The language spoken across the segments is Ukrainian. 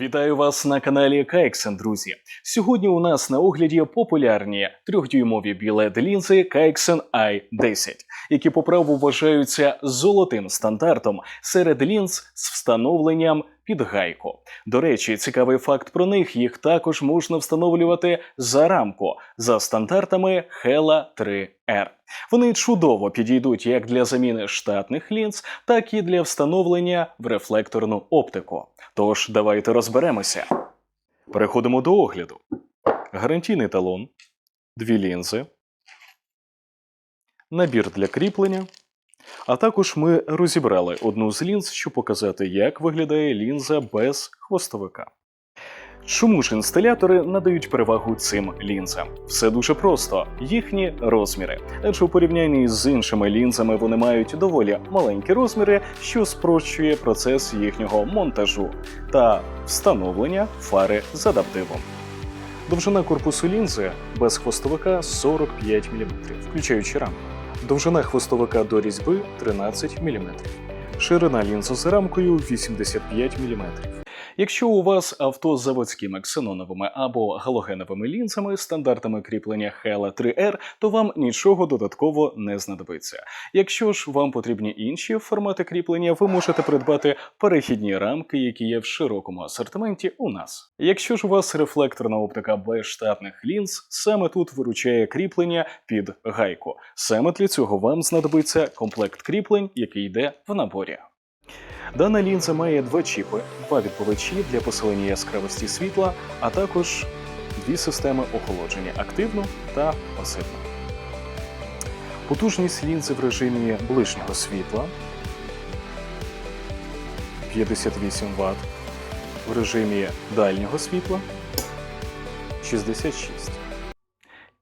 Вітаю вас на каналі Кайксен, друзі. Сьогодні у нас на огляді популярні трьохдюймові білет лінзи Кайксен i10, які по праву вважаються золотим стандартом серед лінз з встановленням під гайку. До речі, цікавий факт про них: їх також можна встановлювати за рамку за стандартами Hella 3R. Вони чудово підійдуть як для заміни штатних лінз, так і для встановлення в рефлекторну оптику. Тож давайте розберемося. Переходимо до огляду. Гарантійний талон, дві лінзи, набір для кріплення. А також ми розібрали одну з лінз, щоб показати, як виглядає лінза без хвостовика. Чому ж інсталятори надають перевагу цим лінзам? Все дуже просто: їхні розміри. Адже у порівнянні з іншими лінзами вони мають доволі маленькі розміри, що спрощує процес їхнього монтажу та встановлення фари з адаптивом. Довжина корпусу лінзи без хвостовика 45 мм, включаючи рамку. Довжина хвостовика до різьби 13 мм. Ширина лінзу з рамкою 85 мм. Якщо у вас авто з заводськими ксеноновими або галогеновими лінзами стандартами кріплення Hella 3R, то вам нічого додатково не знадобиться. Якщо ж вам потрібні інші формати кріплення, ви можете придбати перехідні рамки, які є в широкому асортименті у нас. Якщо ж у вас рефлекторна оптика без штатних лінз, саме тут виручає кріплення під гайку. Саме для цього вам знадобиться комплект кріплень, який йде в наборі. Дана лінза має два чіпи, два відповідачі для посилення яскравості світла, а також дві системи охолодження активну та пасивну. Потужність лінзи в режимі ближнього світла 58 Вт, в режимі дальнього світла 66.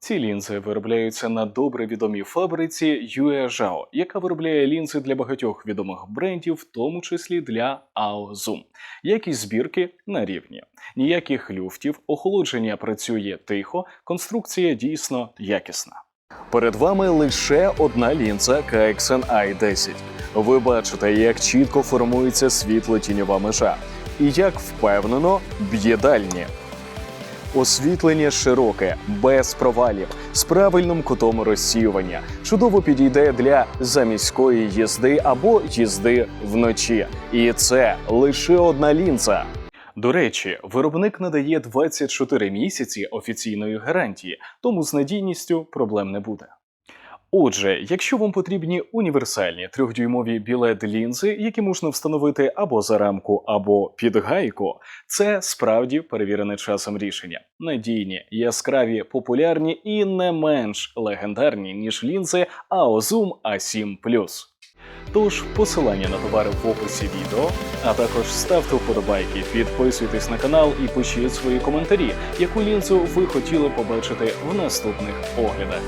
Ці лінзи виробляються на добре відомій фабриці Zhao, яка виробляє лінзи для багатьох відомих брендів, в тому числі для Zoom. Якість збірки на рівні. Ніяких люфтів, охолодження працює тихо, конструкція дійсно якісна. Перед вами лише одна лінза KXN i10. Ви бачите, як чітко формується світло-тіньова межа і як впевнено б'є дальні. Освітлення широке, без провалів, з правильним кутом розсіювання. Чудово підійде для заміської їзди або їзди вночі. І це лише одна лінза. До речі, виробник надає 24 місяці офіційної гарантії, тому з надійністю проблем не буде. Отже, якщо вам потрібні універсальні трьохдюймові білет лінзи, які можна встановити або за рамку, або під гайку, це справді перевірене часом рішення. Надійні, яскраві, популярні і не менш легендарні, ніж лінзи AOZoom A7 Тож посилання на товари в описі відео, а також ставте вподобайки, підписуйтесь на канал і пишіть свої коментарі, яку лінзу ви хотіли побачити в наступних оглядах.